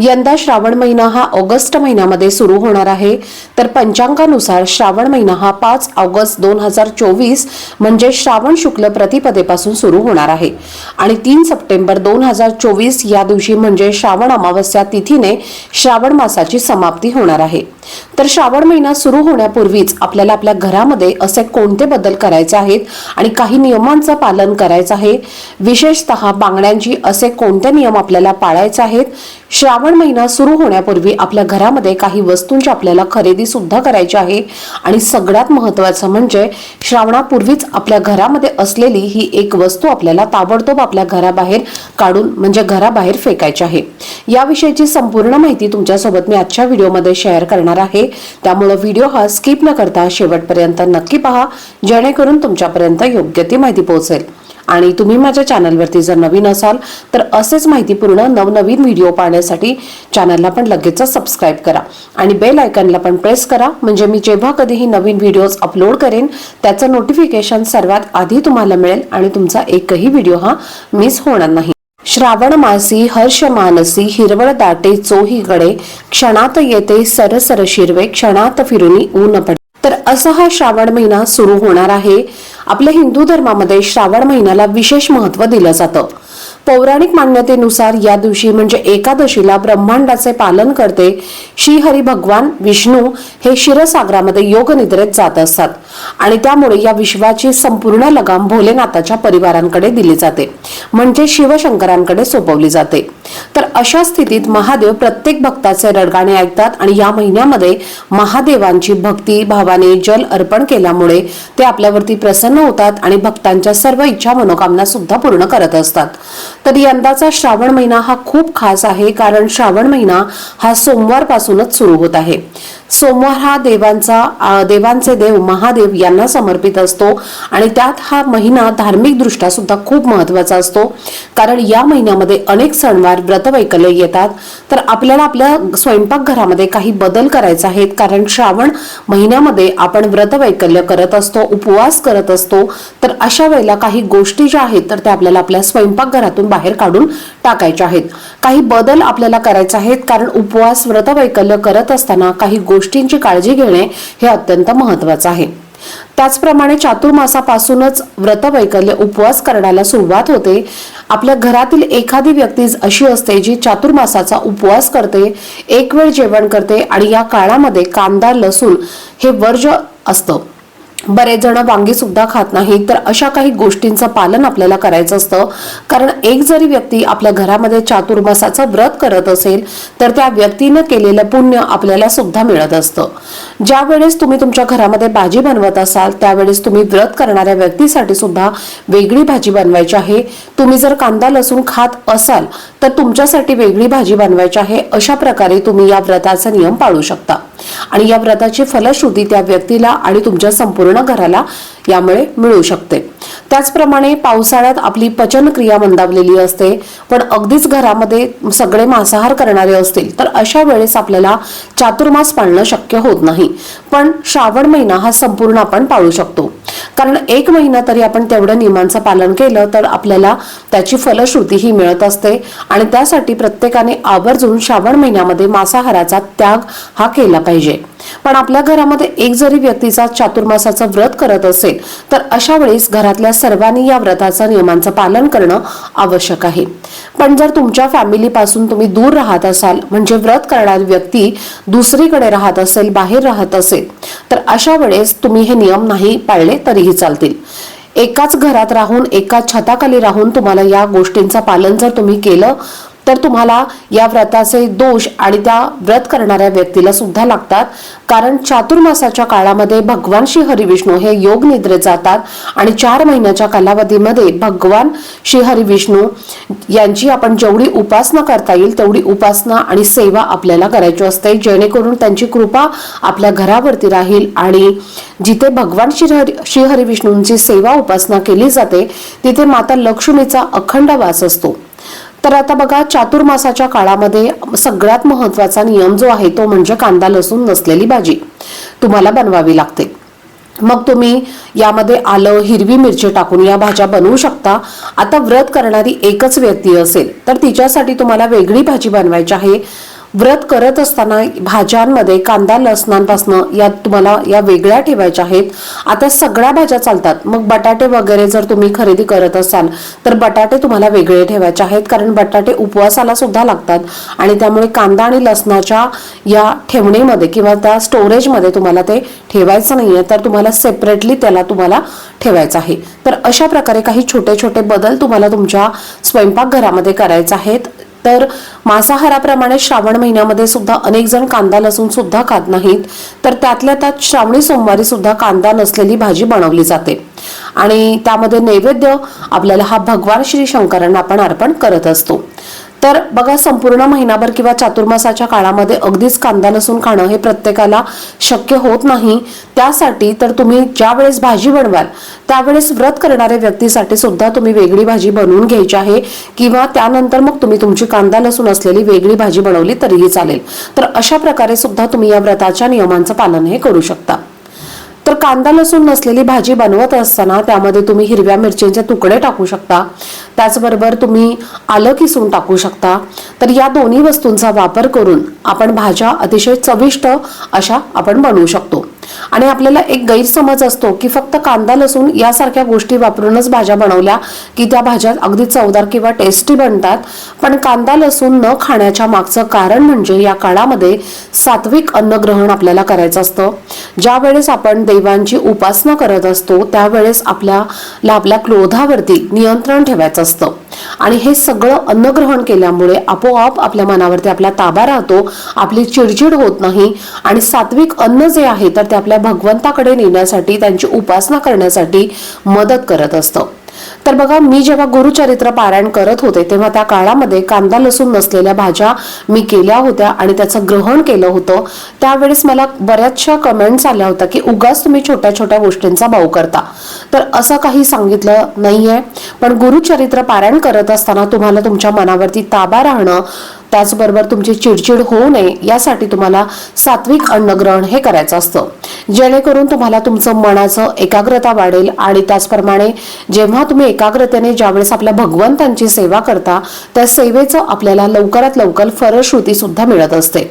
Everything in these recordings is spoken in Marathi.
यंदा श्रावण महिना हा ऑगस्ट महिन्यामध्ये सुरू होणार आहे. तर पंचांगानुसार श्रावण महिना हा पाच ऑगस्ट दोन हजार चोवीस म्हणजे श्रावण शुक्ल प्रतिपदेपासून सुरू होणार आहे. आणि तीन सप्टेंबर दोन हजार चोवीस या दिवशी म्हणजे श्रावण अमावस्या तिथीने श्रावण मासाची समाप्ती होणार आहे. तर श्रावण महिना सुरू होण्यापूर्वीच आपल्याला आपल्या घरामध्ये असे कोणते बदल करायचे आहेत आणि काही नियमांचं पालन करायचं आहे? विशेषतः बांगड्यांची असे कोणते नियम आपल्याला पाळायचे आहेत? श्रावण महिना सुरू होण्यापूर्वी आपल्या घरामध्ये काही वस्तूंची आपल्याला खरेदी सुद्धा करायची आहे. आणि सगळ्यात महत्वाचं म्हणजे श्रावणापूर्वीच आपल्या घरामध्ये असलेली ही एक वस्तू आपल्याला ताबडतोब आपल्या घराबाहेर काढून म्हणजे घराबाहेर फेकायची आहे. याविषयीची संपूर्ण माहिती तुमच्यासोबत मी आजच्या व्हिडिओमध्ये शेअर करणार आहे. त्यामुळे व्हिडिओ हा स्किप न करता शेवटपर्यंत नक्की पहा. जेणेकरून तुमच्यापर्यंत योग्य ती माहिती पोहोचेल. आणि तुम्ही माझ्या चॅनलवरती जर नवीन असाल तर असेच माहितीपूर्ण नवनवीन व्हिडिओ पाहण्यासाठी चॅनलला पण लगेच सबस्क्राईब करा. आणि बेल आयकनला पण प्रेस करा म्हणजे मी जेव्हा कधीही नवीन व्हिडिओज अपलोड करेन त्याचं नोटिफिकेशन सर्वात आधी तुम्हाला मिळेल आणि तुमचा एकही व्हिडिओ हा मिस होणार नाही. श्रावण मासी हर्ष मानसी हिरवळ दाटे चोहीकडे क्षणात येते सरसर शिरवे क्षणात फिरुनी ऊन पडे तर असा हा श्रावण महिना सुरू होणार आहे. आपल्या हिंदू धर्मामध्ये श्रावण महिन्याला विशेष महत्त्व दिलं जातं. पौराणिक मान्यतेनुसार या दिवशी म्हणजे एकादशीला ब्रह्मांडाचे पालन करते श्रीहरी भगवान विष्णू हे क्षीरसागरामध्ये योगनिद्रेत जात असतात. आणि त्यामुळे या विश्वाची संपूर्ण लगाम भोलेनाथाच्या परिवारांकडे दिली जाते. म्हणजे शिवशंकरांकडे सोपवली जाते. तर अशा स्थितीत महादेव प्रत्येक भक्ताचे रडगाणे ऐकतात आणि या महिन्यामध्ये महादेवांची भक्ती भावाने जल अर्पण केल्यामुळे ते आपल्यावरती प्रसन्न होतात आणि भक्तांच्या सर्व इच्छा मनोकामना सुद्धा पूर्ण करत असतात. तर यंदाचा श्रावण महिना हा खूप खास आहे कारण श्रावण महिना हा सोमवार पासूनच सुरू होत आहे. सोमवार हा देवांचा देवांचे देव महादेव यांना समर्पित असतो. आणि त्यात हा महिना धार्मिक दृष्ट्या सुद्धा खूप महत्त्वाचा असतो. कारण या महिन्यामध्ये अनेक सणवार व्रतवैकल्य येतात. तर आपल्याला आपल्या स्वयंपाकघरामध्ये काही बदल करायचे आहेत. कारण श्रावण महिन्यामध्ये आपण व्रतवैकल्य करत असतो उपवास करत असतो. तर अशा वेळेला काही गोष्टी ज्या आहेत तर त्या आपल्याला आपल्या स्वयंपाकघरातून बाहेर काढून टाकायच्या आहेत. काही बदल आपल्याला करायचे आहेत कारण उपवास व्रतवैकल्य करत असताना काही गोष्टींची काळजी घेणे हे अत्यंत महत्वाचं आहे. त्याचप्रमाणे चातुर्मासापासूनच व्रतवैकल्य उपवास करण्याला सुरुवात होते. आपल्या घरातील एखादी व्यक्ती अशी असते जी चातुर्मासाचा उपवास करते एक वेळ जेवण करते आणि या काळामध्ये कांदा लसूण हे वर्ज असतं. बरेच जण वांगी सुद्धा खात नाहीत. तर अशा काही गोष्टींचं पालन आपल्याला करायचं असतं. कारण एक जरी व्यक्ती आपल्या घरामध्ये चातुर्मासाचं व्रत करत असेल तर त्या व्यक्तीनं केलेलं पुण्य आपल्याला सुद्धा मिळत असतं. ज्या वेळेस तुम्ही तुमच्या घरामध्ये भाजी बनवत असाल त्यावेळेस तुम्ही व्रत करणाऱ्या व्यक्तीसाठी सुद्धा वेगळी भाजी बनवायची आहे. तुम्ही जर कांदा लसूण खात असाल तर तुमच्यासाठी वेगळी भाजी बनवायची आहे. अशा प्रकारे तुम्ही या व्रताचा नियम पाळू शकता. आणि या व्रताची फलश्रुती त्या व्यक्तीला आणि तुमच्या संपूर्ण घराला यामुळे मिळू शकते. त्याचप्रमाणे पावसाळ्यात आपली पचनक्रिया मंदावलेली असते. पण अगदीच घरामध्ये सगळे मांसाहार करणारे असतील तर अशा वेळेस आपल्याला चातुर्मास पाळणं शक्य होत नाही. पण श्रावण महिना हा संपूर्ण आपण पाळू शकतो. कारण एक महिना तरी आपण तेवढं नियमांचं पालन केलं तर आपल्याला त्याची फलश्रुती ही मिळत असते. आणि त्यासाठी प्रत्येकाने आवर्जून श्रावण महिन्यामध्ये मांसाहाराचा त्याग हा केला पाहिजे. पण आपल्या घरामध्ये एक जरी व्यक्तीचा चातुर्मासाचं व्रत करत असेल तर अशा वेळेस घरातल्या सर्वांनी या व्रताचा नियमांचं पालन करणं आवश्यक आहे. पण जर तुमच्या फॅमिलीपासून तुम्ही दूर राहत असाल म्हणजे व्रत करणारी व्यक्ती दुसरीकडे राहत असेल बाहेर राहत असेल तर अशा वेळेस तुम्ही हे नियम नाही पाळले तरीही चालतील. एकाच घरात राहून एकाच छताखाली राहून तुम्हाला या गोष्टींचं पालन जर तुम्ही केलं तर तुम्हाला या व्रताचे दोष आणि त्या व्रत करणाऱ्या व्यक्तीला सुद्धा लागतात. कारण चातुर्मासाच्या काळामध्ये भगवान श्री हरिविष्णू हे योग निद्रेत जातात आणि चार महिन्याच्या कालावधीमध्ये भगवान श्री हरिविष्णू यांची आपण जेवढी उपासना करता येईल तेवढी उपासना आणि सेवा आपल्याला करायची असते. जेणेकरून त्यांची कृपा आपल्या घरावरती राहील आणि जिथे भगवान श्री हरी श्री हरिविष्णूंची सेवा उपासना केली जाते तिथे माता लक्ष्मीचा अखंड वास असतो. तर आता बघा चातुर्मासाच्या काळामध्ये सगळ्यात महत्त्वाचा नियम जो आहे तो म्हणजे कांदा लसूण नसलेली भाजी. तुम्हाला बनवावी लागते. मग तुम्ही यामध्ये आलं हिरवी मिरची टाकून या भाज्या बनवू शकता. आता व्रत करणारी एकच व्यक्ती असेल तर तिच्यासाठी तुम्हाला वेगळी भाजी बनवायची आहे. व्रत करत असताना भाज्यांमध्ये कांदा लसणांपासनं या तुम्हाला या वेगळ्या ठेवायच्या आहेत. आता सगळ्या भाज्या चालतात. मग बटाटे वगैरे जर तुम्ही खरेदी करत असाल तर बटाटे तुम्हाला वेगळे ठेवायचे आहेत. कारण बटाटे उपवासाला सुद्धा लागतात. आणि त्यामुळे कांदा आणि लसणाच्या या ठेवणीमध्ये किंवा त्या स्टोरेजमध्ये तुम्हाला ते ठेवायचं नाहीये. तर तुम्हाला सेपरेटली त्याला तुम्हाला ठेवायचं आहे. तर अशा प्रकारे काही छोटे छोटे बदल तुम्हाला तुमच्या स्वयंपाकघरामध्ये करायचे आहेत. तर मांसाहाराप्रमाणे श्रावण महिन्यामध्ये सुद्धा अनेक जण कांदा लसूण सुद्धा खात नाहीत. तर त्यातल्या त्यात श्रावणी सोमवारी सुद्धा कांदा नसलेली भाजी बनवली जाते. आणि त्यामध्ये नैवेद्य आपल्याला हा भगवान श्री शंकरांना आपण अर्पण करत असतो. तर बघा संपूर्ण महिनाभर किंवा चातुर्मासाच्या काळामध्ये अगदीच कांदा लसूण खाणं हे प्रत्येकाला शक्य होत नाही. त्यासाठी तर तुम्ही ज्या वेळेस भाजी बनवाल त्यावेळेस व्रत करणाऱ्या व्यक्तीसाठी सुद्धा तुम्ही वेगळी भाजी बनवून घ्यायची आहे किंवा त्यानंतर मग तुम्ही तुमची कांदा लसूण असलेली वेगळी भाजी बनवली तरीही चालेल. तर अशा प्रकारे सुद्धा तुम्ही या व्रताच्या नियमांचं पालन हे करू शकता. तर कांदा लसूण नसलेली भाजी बनवत असताना त्यामध्ये तुम्ही हिरव्या मिरचींचे तुकडे टाकू शकता. त्याचबरोबर तुम्ही आलं किसून टाकू शकता. तर या दोन्ही वस्तूंचा वापर करून आपण भाज्या अतिशय चविष्ट अशा आपण बनवू शकतो. आणि आपल्याला एक गैरसमज असतो की फक्त कांदा लसूण यासारख्या गोष्टी वापरूनच भाज्या बनवल्या की त्या भाज्या अगदी चवदार किंवा टेस्टी बनतात. पण कांदा लसूण न खाण्याच्या मागचं कारण म्हणजे या काळामध्ये सात्विक अन्नग्रहण आपल्याला करायचं असतं. ज्या वेळेस आपण देवांची उपासना करत असतो त्यावेळेस आपल्याला आपल्या क्रोधावरती नियंत्रण ठेवायचं असतं. आणि हे सगळं अन्नग्रहण केल्यामुळे आपोआप आपल्या मनावरती आपला ताबा राहतो आपली चिडचिड होत नाही आणि सात्विक अन्न जे आहे तर ते आपल्या भगवंताकडे नेण्यासाठी त्यांची उपासना करण्यासाठी मदत करत असतं. तर बघा मी जेव्हा गुरुचरित्र पारायण करत होते तेव्हा त्या काळामध्ये कांदा लसूण नसलेल्या भाज्या मी केल्या होत्या आणि त्याचं ग्रहण केलं होतं. त्यावेळेस मला बऱ्याचशा कमेंट्स आल्या होत्या की उगाच तुम्ही छोट्या छोट्या गोष्टींचा भाव करता. तर असं काही सांगितलं नाहीये. पण गुरुचरित्र पारायण करत असताना तुम्हाला तुमच्या मनावरती ताबा राहणं त्याचबरोबर तुमची चिडचिड होऊ नये यासाठी तुम्हाला सात्विक अन्नग्रहण हे करायचं असतं. जेणेकरून तुम्हाला तुमचं मनाचं एकाग्रता वाढेल आणि त्याचप्रमाणे जेव्हा तुम्ही एकाग्रतेने ज्यावेळेस आपल्या भगवंतांची सेवा करता त्या सेवेचं आपल्याला लवकरात लवकर फरश्रुती सुद्धा मिळत असते.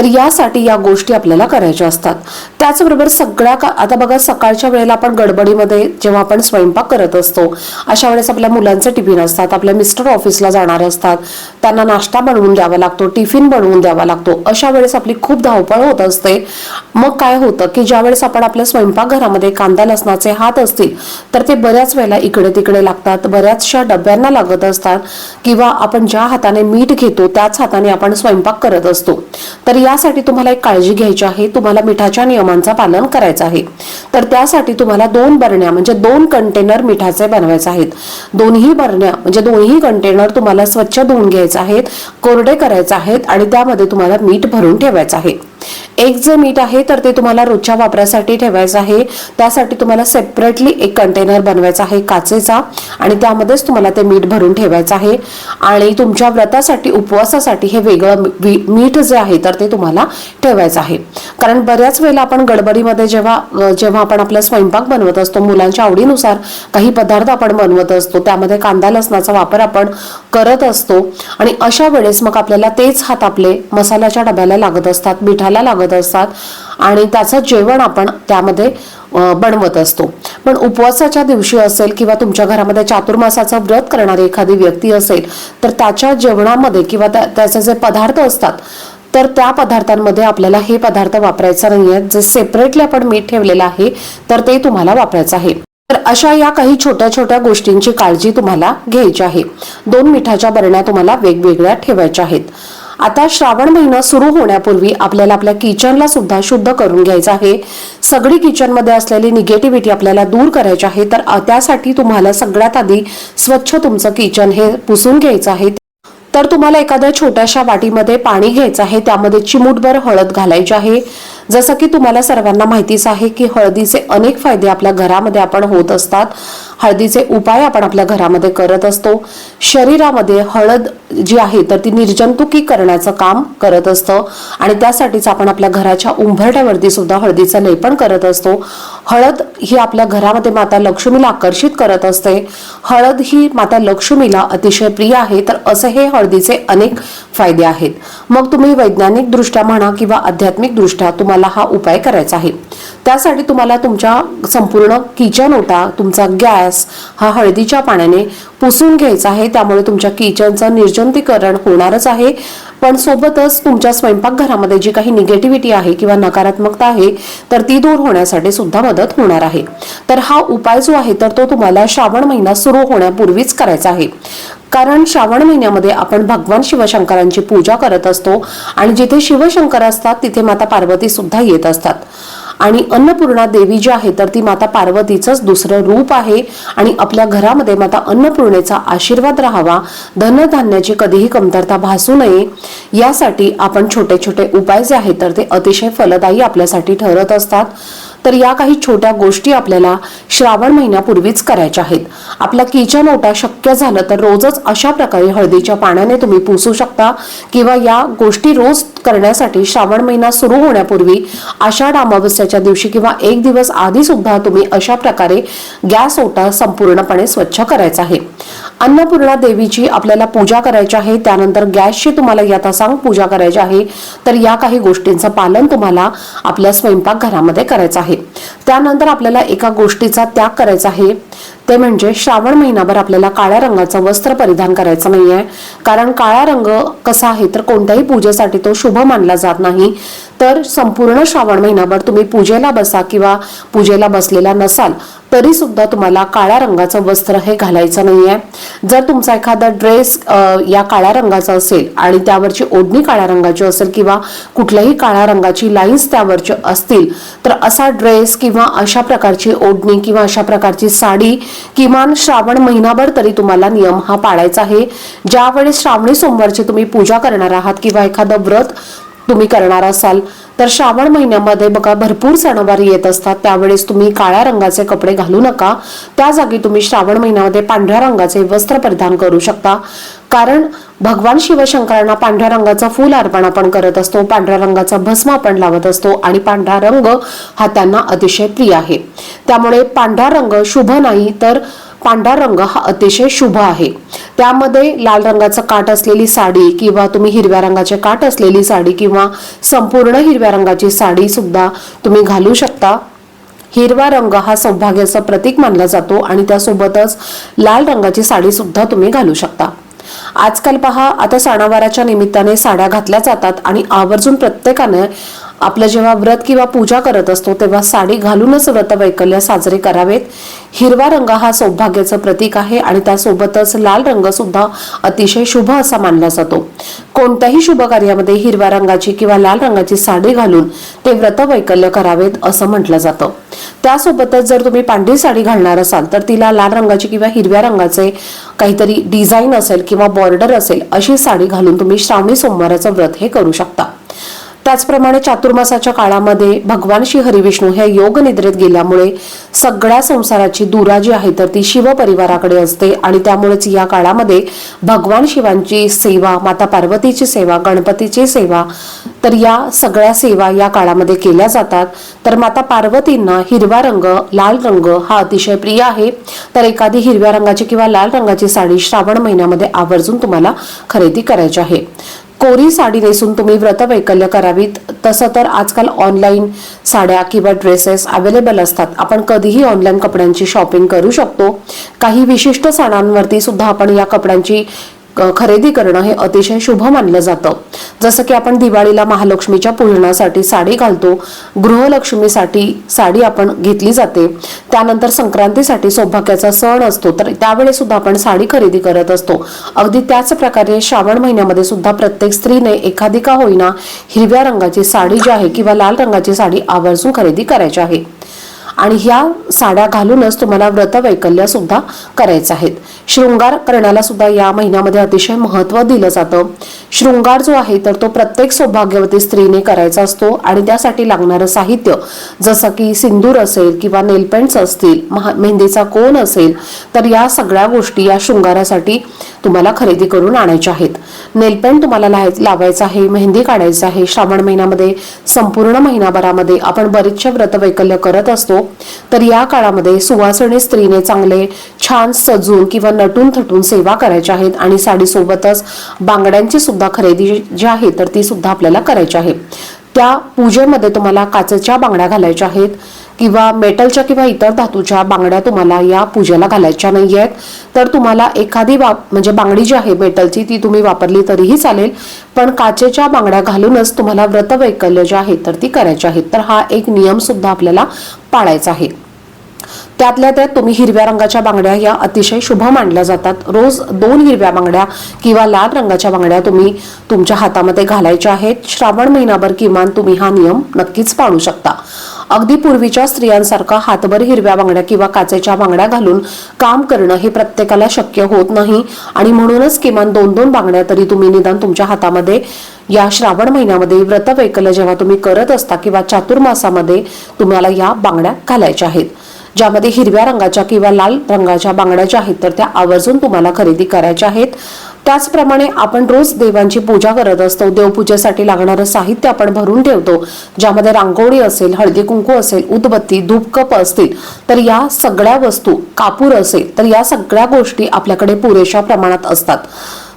तर यासाठी या गोष्टी आपल्याला करायच्या असतात. त्याचबरोबर सगळ्या का आता बघा सकाळच्या वेळेला आपण गडबडीमध्ये जेव्हा आपण स्वयंपाक करत असतो अशा वेळेस आपल्या मुलांचे टिफिन असतात आपल्या मिस्टर ऑफिसला जाणार असतात त्यांना नाश्ता बनवून द्यावा लागतो टिफिन बनवून द्यावा लागतो अशा वेळेस आपली खूप धावपळ होत असते. मग काय होतं की ज्या वेळेस आपण आपल्या स्वयंपाकघरामध्ये कांदा लसणाचे हात असतील तर ते बऱ्याच वेळेला इकडे तिकडे लागतात बऱ्याचशा डब्यांना लागत असतात किंवा आपण ज्या हाताने मीठ घेतो त्याच हाताने आपण स्वयंपाक करत असतो. तर त्यासाठी तुम्हाला एक काळजी घ्यायची आहे. तुम्हाला मिठाच्या नियमांचा पालन करायचं आहे. तर त्यासाठी तुम्हाला दोन बरण्या म्हणजे दोन कंटेनर मिठाचे बनवायचे आहेत. दोन्ही बरण्या म्हणजे दोन्ही कंटेनर तुम्हाला स्वच्छ धुवून घ्यायचे आहेत कोरडे करायचे आहेत आणि त्यामध्ये तुम्हाला मीठ भरून ठेवायचं आहे. एक जे मीठ आहे तर ते तुम्हाला रोजच्या वापरासाठी ठेवायचं आहे. त्यासाठी तुम्हाला सेपरेटली एक कंटेनर बनवायचा आहे काचेचा आणि त्यामध्येच तुम्हाला ते मीठ भरून ठेवायचं आहे. आणि तुमच्या व्रतासाठी उपवासासाठी हे वेगळं मीठ जे आहे तर ते तुम्हाला ठेवायचं आहे. कारण बऱ्याच वेळेला आपण गडबडीमध्ये जेव्हा जेव्हा आपण आपला स्वयंपाक बनवत असतो मुलांच्या आवडीनुसार काही पदार्थ आपण बनवत असतो त्यामध्ये कांदा लसणाचा वापर आपण करत असतो. आणि अशा वेळेस मग आपल्याला तेच हात आपले मसाल्याच्या डब्याला लागत असतात मिठा खायला लागत असतात आणि त्याचं जेवण आपण त्यामध्ये बनवत असतो. पण उपवासाच्या दिवशी असेल किंवा तुमच्या घरामध्ये चातुर्मासाचं व्रत करणारी एखादी व्यक्ती असेल तर त्याच्या जेवणामध्ये किंवा त्याचे जे पदार्थ असतात तर त्या पदार्थांमध्ये आपल्याला हे पदार्थ वापरायचं नाही आहेत जे सेपरेटली आपण मीठ ठेवलेलं आहे तर ते तुम्हाला वापरायचं आहे. तर अशा या काही छोट्या छोट्या गोष्टींची काळजी तुम्हाला घ्यायची आहे. दोन मिठाच्या बरण्या तुम्हाला वेगवेगळ्या ठेवायच्या आहेत. आता श्रावण महिना सुरू होण्यापूर्वी आपल्याला आपल्या किचनला सुद्धा शुद्ध करून घ्यायचं आहे. सगळी किचनमध्ये असलेली निगेटिव्हिटी आपल्याला दूर करायची आहे. तर त्यासाठी तुम्हाला सगळ्यात आधी स्वच्छ तुमचं किचन हे पुसून घ्यायचं आहे. तर तुम्हाला एखाद्या छोट्याशा वाटीमध्ये पाणी घ्यायचं आहे. त्यामध्ये चिमूटभर हळद घालायची आहे. जसं की तुम्हाला सर्वांना माहितीच आहे की हळदीचे अनेक फायदे आपल्या घरामध्ये आपण होत असतात. हळदीचे उपाय आपण आपल्या घरामध्ये करत असतो. शरीरामध्ये हळद जी आहे तर ती निर्जंतुकीकरणाचं काम करत असतं. आणि त्यासाठीच आपण आपल्या घराच्या उंबरट्यावरती सुद्धा हळदीचं लेपन करत असतो. हळद ही आपल्या घरामध्ये माता लक्ष्मीला आकर्षित करत असते. हळद ही माता लक्ष्मीला अतिशय प्रिय आहे तर असे हे हळदीचे अनेक फायदे आहेत. मग तुम्ही वैज्ञानिक दृष्ट्या म्हणा किंवा आध्यात्मिक दृष्ट्या तुम्हाला हा उपाय करायचा आहे. त्यासाठी तुम्हाला तुमच्या संपूर्ण किचन ओटा तुमचा गॅस गॅस हा हळदीच्या पाण्याने पुसून घ्यायचा आहे. त्यामुळे तुमच्या किचनचं निर्जंतीकरण होणारच आहे. पण सोबतच तुमच्या स्वयंपाकघरामध्ये जी काही निगेटिव्हिटी आहे किंवा नकारात्मकता आहे तर ती दूर होण्यासाठी सुद्धा मदत होणार आहे. तर हा उपाय जो आहे तर तो तुम्हाला श्रावण महिना सुरू होण्यापूर्वीच करायचा आहे. कारण श्रावण महिन्यामध्ये आपण भगवान शिवशंकरांची पूजा करत असतो आणि जिथे शिवशंकर असतात तिथे माता पार्वती सुद्धा येत असतात. आणि अन्नपूर्णा देवी जी आहे तर ती माता पार्वतीचंच दुसरं रूप आहे. आणि आपल्या घरामध्ये माता अन्नपूर्णेचा आशीर्वाद राहावा. धनधान्याची कधीही कमतरता भासू नये. यासाठी आपण छोटे छोटे उपाय जे आहेत तर ते अतिशय फलदायी आपल्यासाठी ठरत असतात. तर या काही छोट्या गोष्टी आपल्याला श्रावण महिन्यापूर्वीच करायच्या आहेत. आपला किचन ओटा शक्य झालं तर रोजच अशा प्रकारे हळदीच्या पाण्याने तुम्ही पुसू शकता किंवा या गोष्टी रोज करण्यासाठी श्रावण महिना सुरू होण्यापूर्वी आषाढ अमावस्याच्या दिवशी किंवा एक दिवस आधी सुद्धा तुम्ही अशा प्रकारे गॅस ओटा संपूर्णपणे स्वच्छ करायचा आहे. अन्नपूर्णा देवीची आपल्याला पूजा करायची आहे त्यानंतर गॅसची तुम्हाला या तासांग पूजा करायची आहे. तर या काही गोष्टींचं पालन तुम्हाला आपल्या स्वयंपाकघरामध्ये करायचं आहे. त्यानंतर आपल्याला एका गोष्टीचा त्याग करायचा आहे. ते म्हणजे श्रावण महिनाभर आपल्याला काळ्या रंगाचं वस्त्र परिधान करायचं नाहीये. कारण काळा रंग कसा आहे तर कोणत्याही पूजेसाठी तो शुभ मानला जात नाही. तर संपूर्ण श्रावण महिनाभर तुम्ही पूजेला बसा किंवा पूजेला बसलेला नसाल तरी सुद्धा तुम्हाला काळ्या रंगाचं वस्त्र हे घालायचं नाहीये. जर तुमचा एखादा ड्रेस या काळ्या रंगाचा असेल आणि त्यावरची ओढणी काळ्या रंगाची असेल किंवा कुठल्याही काळ्या रंगाची लाईन्स त्यावरची असतील तर असा ड्रेस किंवा अशा प्रकारची ओढणी किंवा अशा प्रकारची साडी किमान श्रावण महिनाभर तरी तुम्हाला नियम हा पाळायचा आहे. ज्यावेळेस श्रावणी सोमवारची तुम्ही पूजा करणार आहात किंवा एखादं व्रत तुम्ही करणार असाल. तर श्रावण महिन्यामध्ये बघा भरपूर सणवार येत असतात. त्यावेळेस तुम्ही काळ्या रंगाचे कपडे घालू नका. त्या जागी तुम्ही श्रावण महिन्यामध्ये पांढऱ्या रंगाचे वस्त्र परिधान करू शकता. कारण भगवान शिवशंकरांना पांढऱ्या रंगाचा फूल अर्पण आपण करत असतो पांढऱ्या रंगाचा भस्म आपण लावत असतो आणि पांढरा रंग हा त्यांना अतिशय प्रिय आहे. त्यामुळे पांढरा रंग शुभ नाही तर पांढरा रंग हा अतिशय शुभ आहे. त्यामध्ये लाल रंगाचं काठ असलेली साडी किंवा तुम्ही हिरव्या रंगाचे काठ असलेली साडी किंवा संपूर्ण हिरव्या रंगाची साडी सुद्धा तुम्ही घालू शकता. हिरवा रंग हा सौभाग्याचं प्रतीक मानला जातो आणि त्यासोबतच लाल रंगाची साडी सुद्धा तुम्ही घालू शकता. आजकाल पहा आता सणावाराच्या निमित्ताने साड्या घातल्या जातात आणि आवर्जून प्रत्येकाने आपलं जेव्हा व्रत किंवा पूजा करत असतो तेव्हा साडी घालूनच व्रत वैकल्य साजरे करावेत. हिरवा रंग हा सौभाग्याचं प्रतीक आहे आणि त्यासोबतच लाल रंग सुद्धा अतिशय शुभ असा मानला जातो. कोणत्याही शुभ कार्यामध्ये हिरव्या रंगाची किंवा लाल रंगाची साडी घालून ते व्रत वैकल्य करावेत असं म्हटलं जातं. त्यासोबतच जर तुम्ही पांढरी साडी घालणार असाल तर तिला लाल रंगाची किंवा हिरव्या रंगाचे काहीतरी डिझाईन असेल किंवा बॉर्डर असेल अशी साडी घालून तुम्ही श्रावणी सोमवाराचं व्रत हे करू शकता. त्याचप्रमाणे चातुर्मासाच्या काळामध्ये भगवान श्री हरिविष्णू हे योग निद्रेत गेल्यामुळे सगळ्या संसाराची दुरा जी आहे तर ती शिव परिवाराकडे असते आणि त्यामुळेच या काळामध्ये भगवान शिवांची सेवा माता पार्वतीची सेवा गणपतीची सेवा तर या सगळ्या सेवा या काळामध्ये केल्या जातात. तर माता पार्वतींना हिरवा रंग लाल रंग हा अतिशय प्रिय आहे. तर एखादी हिरव्या रंगाची किंवा लाल रंगाची साडी श्रावण महिन्यामध्ये आवर्जून तुम्हाला खरेदी करायची आहे. कोरी साडी नेसून तुम्ही व्रत वैकल्य करावीत. तसं तर आजकाल ऑनलाईन साड्या किंवा ड्रेसेस अवेलेबल असतात. आपण कधीही ऑनलाईन कपड्यांची शॉपिंग करू शकतो. काही विशिष्ट सणांवरती सुद्धा आपण या कपड्यांची खरेदी करणं हे अतिशय शुभ मानलं जातं. जसं की आपण दिवाळीला महालक्ष्मीच्या पूजनासाठी साडी घालतो गृहलक्ष्मीसाठी साडी आपण घेतली जाते. त्यानंतर संक्रांतीसाठी सौभाग्याचा सण असतो तर त्यावेळेस सुद्धा आपण साडी खरेदी करत असतो. अगदी त्याच प्रकारे श्रावण महिन्यामध्ये सुद्धा प्रत्येक स्त्रीने एखादी का होईना हिरव्या रंगाची साडी जी आहे किंवा लाल रंगाची साडी आवर्जून खरेदी करायची आहे. आणि ह्या साड्या घालूनच तुम्हाला व्रत वैकल्य सुद्धा करायचं आहेत. शृंगार करण्याला सुद्धा या महिन्यामध्ये अतिशय महत्त्व दिलं जातं. शृंगार जो आहे तर तो प्रत्येक सौभाग्यवती स्त्रीने करायचा असतो आणि त्यासाठी लागणारं साहित्य जसं की सिंदूर असेल किंवा नेलपेंट्स असतील महा मेहंदीचा कोन असेल तर या सगळ्या गोष्टी या शृंगारासाठी तुम्हाला खरेदी करून आणायच्या आहेत. नेलपेंट तुम्हाला लावायचं आहे मेहंदी काढायचं आहे श्रावण महिन्यामध्ये संपूर्ण महिनाभरामध्ये आपण बरेचसे व्रतवैकल्य करत असतो तर या काळामध्ये सुवासिनी स्त्रीने चांगले छान सजून किंवा नटून थटून सेवा करायच्या आहेत आणि साडीसोबतच बांगड्यांची सुद्धा सुद्धा खरेदी जी आहे तर ती सुद्धा आपल्याला करायची आहे. त्या पूजेमध्ये तुम्हाला काचेच्या बांगड्या घालायच्या आहेत किंवा मेटलच्या किंवा इतर धातूच्या बांगड्या तुम्हाला या पूजेला घालायच्या नाही आहेत. तर तुम्हाला एखादी बा म्हणजे बांगडी जी आहे मेटलची ती तुम्ही वापरली तरीही चालेल. पण काचेच्या बांगड्या घालूनच तुम्हाला व्रतवैकल्य जे आहे तर ती करायची आहेत तर हा एक नियम सुद्धा आपल्याला पाळायचा आहे. त्यातल्या त्यात तुम्ही हिरव्या रंगाच्या बांगड्या या अतिशय शुभ मानल्या जातात. रोज दोन हिरव्या बांगड्या किंवा लाल रंगाच्या बांगड्या तुम्ही तुमच्या हातामध्ये घालायच्या आहेत. श्रावण महिनाभर किमान तुम्ही हा नियम नक्कीच पाळू शकता. अगदी पूर्वीच्या स्त्रियांसारखा हातभर हिरव्या बांगड्या किंवा काचेच्या बांगड्या घालून काम करणं हे प्रत्येकाला शक्य होत नाही आणि म्हणूनच किमान दोन दोन बांगड्या तरी तुम्ही निदान तुमच्या हातामध्ये या श्रावण महिन्यामध्ये व्रतवैकल्य जेव्हा तुम्ही करत असता किंवा चातुर्मासामध्ये तुम्हाला या बांगड्या घालायच्या आहेत. ज्यामध्ये हिरव्या रंगाच्या किंवा लाल रंगाच्या बांगड्या ज्या आहेत तर त्या आवर्जून तुम्हाला खरेदी करायच्या आहेत. त्याचप्रमाणे आपण रोज देवांची पूजा करत असतो. देवपूजेसाठी लागणारं साहित्य आपण भरून ठेवतो ज्यामध्ये रांगोळी असेल हळदी कुंकू असेल उदबत्ती धूपकप असतील तर या सगळ्या वस्तू कापूर असेल तर या सगळ्या गोष्टी आपल्याकडे पुरेशा प्रमाणात असतात.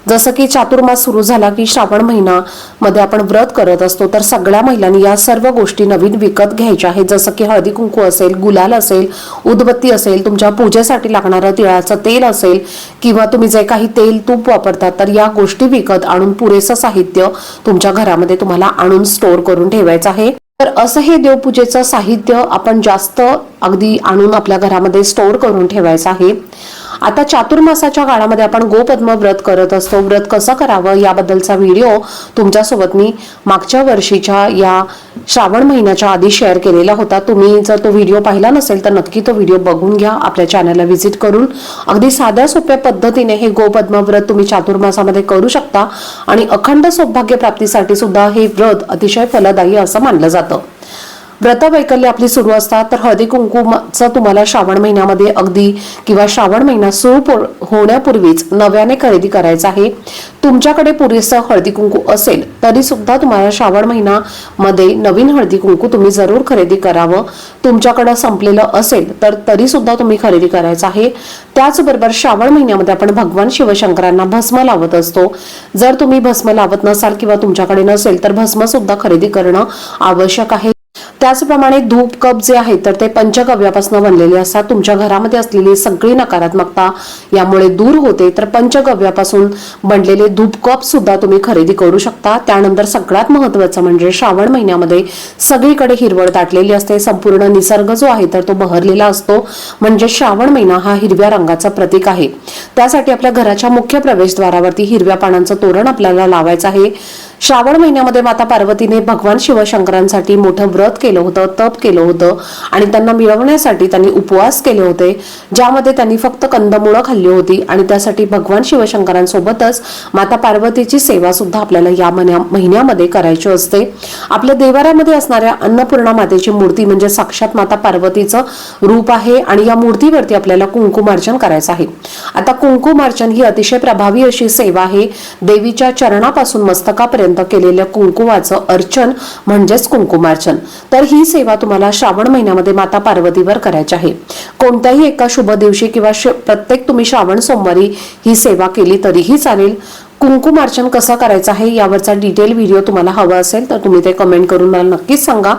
जसं की चातुर्मास सुरू झाला की श्रावण महिना मध्ये आपण व्रत करत असतो तर सगळ्या महिलांनी या सर्व गोष्टी नवीन विकत घ्यायच्या आहेत. जसं की हळदी कुंकू असेल गुलाल असेल उदबत्ती असेल तुमच्या पूजेसाठी लागणारं तिळाचं तेल असेल किंवा तुम्ही जे काही तेल तूप वापरतात तर या गोष्टी विकत आणून पुरेसं साहित्य तुमच्या घरामध्ये तुम्हाला आणून स्टोअर करून ठेवायचं आहे. तर असं हे देवपूजेचं साहित्य आपण जास्त अगदी आणून आपल्या घरामध्ये स्टोअर करून ठेवायचं आहे. आता चातुर्मासाच्या काळामध्ये आपण गोपद्म व्रत करत असतो. व्रत कसं करावं याबद्दलचा व्हिडिओ तुमच्यासोबत मी मागच्या वर्षीच्या या श्रावण महिन्याच्या आधी शेअर केलेला होता. तुम्ही जर तो व्हिडिओ पाहिला नसेल तर नक्की तो व्हिडिओ बघून घ्या. आपल्या चॅनलला व्हिजिट करून अगदी साध्या सोप्या पद्धतीने हे गोपद्म व्रत तुम्ही चातुर्मासामध्ये करू शकता. आणि अखंड सौभाग्य प्राप्तीसाठी सुद्धा हे व्रत अतिशय फलदायी असं मानलं जातं. व्रतवैकल्य आपली सुरू असतात तर हळदी कुंकुमचं तुम्हाला श्रावण महिन्यामध्ये अगदी किंवा श्रावण महिना सुरू होण्यापूर्वीच नव्याने खरेदी करायचं आहे. तुमच्याकडे पुरेसं हळदी कुंकू असेल तरी सुद्धा तुम्हाला श्रावण महिनामध्ये नवीन हळदी कुंकू तुम्ही जरूर खरेदी करावं. तुमच्याकडे संपलेलं असेल तर तरी सुद्धा तुम्ही खरेदी करायचं आहे. त्याचबरोबर श्रावण महिन्यामध्ये आपण भगवान शिवशंकरांना भस्म लावत असतो. जर तुम्ही भस्म लावत नसाल किंवा तुमच्याकडे नसेल तर भस्म सुद्धा खरेदी करणं आवश्यक आहे. त्याचप्रमाणे धूप कप जे आहेत तर ते पंचगव्यापासून बनलेले असतात. तुमच्या घरामध्ये असलेली सगळी नकारात्मकता यामुळे दूर होते. तर पंचगव्यापासून बनलेले धूप कप सुद्धा तुम्ही खरेदी करू शकता. त्यानंतर सगळ्यात महत्वाचं म्हणजे श्रावण महिन्यामध्ये सगळीकडे हिरवळ दाटलेली असते. संपूर्ण निसर्ग जो आहे तर तो बहरलेला असतो. म्हणजे श्रावण महिना हा हिरव्या रंगाचा प्रतीक आहे. त्यासाठी आपल्या घराच्या मुख्य प्रवेशद्वारावरती हिरव्या पानांचं तोरण आपल्याला लावायचं आहे. श्रावण महिन्यामध्ये माता पार्वतीने भगवान शिवशंकरांसाठी मोठं व्रत केलं होतं तप केलं होतं आणि त्यांना मिळवण्यासाठी त्यांनी उपवास केले होते ज्यामध्ये त्यांनी फक्त कंदमुळं खाल्ली होती आणि त्यासाठी भगवान शिवशंकरांसोबतच माता पार्वतीची सेवा सुद्धा आपल्याला या महिन्या- महिन्यामध्ये करायची असते. आपल्या देवाऱ्यामध्ये असणाऱ्या अन्नपूर्णा मातेची मूर्ती म्हणजे साक्षात माता पार्वतीचं रूप आहे आणि या मूर्तीवरती आपल्याला कुंकुमार्चन करायचं आहे. आता कुंकुमार्चन ही अतिशय प्रभावी अशी सेवा आहे. देवीच्या चरणापासून मस्तकापर्यंत केलेल्या कुंकुमाचं अर्चन म्हणजेच कुंकुमार्चन. तर ही सेवा तुम्हाला श्रावण महिन्यामध्ये माता पार्वतीवर करायची आहे. कोणत्याही एका शुभ दिवशी किंवा प्रत्येक तुम्ही श्रावण सोमवारी ही सेवा केली तरीही चालेल. कुंकुमार्चन कसं करायचं आहे यावरचा डिटेल व्हिडिओ तुम्हाला हवा असेल तर तुम्ही ते कमेंट करून मला नक्कीच सांगा.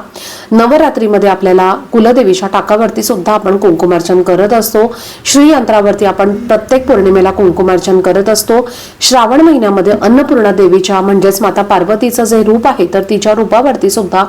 नवरात्रीमध्ये आपल्याला कुलदेवीच्या टाकावरती सुद्धा आपण कुंकुमार्चन करत असतो. श्रीयंत्रावरती आपण प्रत्येक पौर्णिमेला कुंकुमार्चन करत असतो. श्रावण महिन्यामध्ये अन्नपूर्णा देवीच्या म्हणजेच माता पार्वतीचं जे रूप आहे तर तिच्या रूपावरती सुद्धा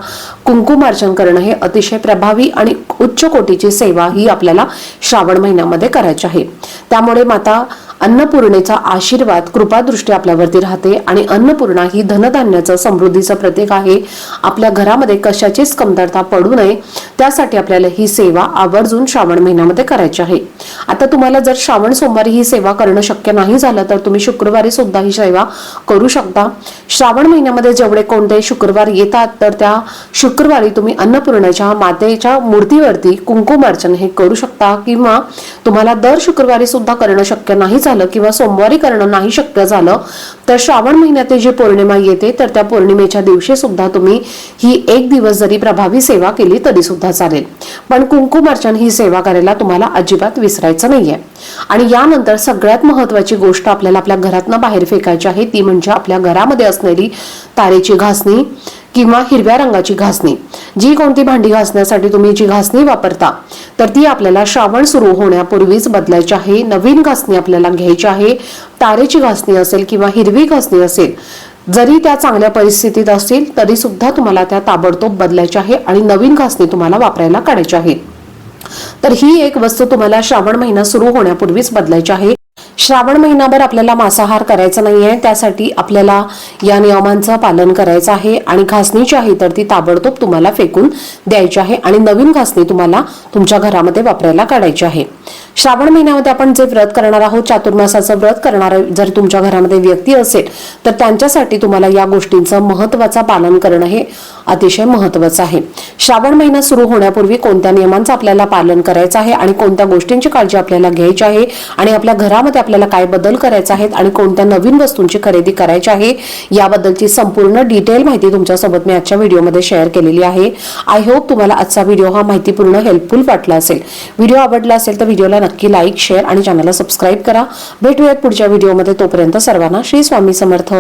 कुंकुमार्चन करणं हे अतिशय प्रभावी आणि उच्च कोटीची सेवा ही आपल्याला श्रावण महिन्यामध्ये करायची आहे. त्यामुळे माता अन्नपूर्णेचा आशीर्वाद कृपादृष्ट्या आपल्यावरती राहते आणि अन्नपूर्णा ही धनधान्याचं समृद्धीचं प्रतीक आहे. आपल्या घरामध्ये कशाचीच कमतरता पडू नये. त्यासाठी आपल्याला ही सेवा आवर्जून श्रावण महिन्यामध्ये करायची आहे. आता तुम्हाला जर श्रावण सोमवारी ही सेवा करणं शक्य नाही झालं तर तुम्ही शुक्रवारी सुद्धा ही सेवा करू शकता. श्रावण महिन्यामध्ये जेवढे कोणते शुक्रवार येतात तर त्या शुक्रवारी तुम्ही अन्नपूर्णाच्या मातेच्या मूर्तीवरती कुंकुमार्चन हे करू शकता किंवा तुम्हाला दर शुक्रवारी सुद्धा करणं शक्य नाही झालं किंवा सोमवारी करणं नाही शक्य झालं तर श्रावण महिन्यातील जी पौर्णिमा येते तर त्या पौर्णिमेच्या दिवशी सुद्धा तुम्ही ही एक दिवस जरी प्रभावी सेवा केली तरी सुद्धा चालेल. पण कुंकुमार्चन ही सेवा करायला तुम्हाला अजिबात विसरायचं नाहीये. आणि यानंतर सगळ्यात महत्वाची गोष्ट आपल्याला आपल्या घरातनं बाहेर फेकायची आहे ती म्हणजे आपल्या घरामध्ये असलेली तारेची घासणी किंवा हिरव्या रंगाची घासणी. जी कोणती भांडी घासण्यासाठी तुम्ही जी घासणी वापरता तर ती आपल्याला श्रावण सुरू होण्यापूर्वीच बदलायची आहे. नवीन घासणी आपल्याला घ्यायची आहे. तारेची घासणी असेल किंवा हिरवी घासणी असेल जरी त्या चांगल्या परिस्थितीत असतील तरी सुद्धा तुम्हाला त्या ताबडतोब बदलायच्या आहे आणि नवीन घासणी तुम्हाला वापरायला काढायची आहे. तर ही एक वस्तू तुम्हाला श्रावण महिना सुरू होण्यापूर्वीच बदलायची आहे. श्रावण महिनाभर आपल्याला मांसाहार करायचा नाहीये त्यासाठी आपल्याला या नियमांचं पालन करायचं आहे आणि घासणीची आहे तर ती ताबडतोब तुम्हाला फेकून द्यायची आहे आणि नवीन घासणी तुम्हाला तुमच्या घरामध्ये वापरायला काढायची आहे. श्रावण महिन्यामध्ये आपण जे व्रत करणार आहोत चातुर्मासाचं व्रत करणारे जर तुमच्या घरामध्ये व्यक्ती असेल तर त्यांच्यासाठी तुम्हाला या गोष्टींचं महत्वाचं पालन करणं हे अतिशय महत्वाचं आहे. श्रावण महिना सुरू होण्यापूर्वी कोणत्या नियमांचं आपल्याला पालन करायचं आहे आणि कोणत्या गोष्टींची काळजी आपल्याला घ्यायची आहे आणि आपल्या घरामध्ये आपल्याला काय बदल करायचे आहेत आणि कोणत्या नवीन वस्तूंची खरेदी करायची आहे याबद्दलची संपूर्ण डिटेल माहिती तुमच्यासोबत मी आजच्या व्हिडिओमध्ये शेअर केलेली आहे. आय होप तुम्हाला आजचा व्हिडिओ हा माहितीपूर्ण हेल्पफुल वाटला असेल. व्हिडिओ आवडला असेल तर व्हिडिओला नक्की लाईक शेअर आणि चॅनलला सबस्क्राईब करा. भेटूयात पुढच्या व्हिडिओमध्ये. तोपर्यंत सर्वांना श्री स्वामी समर्थ.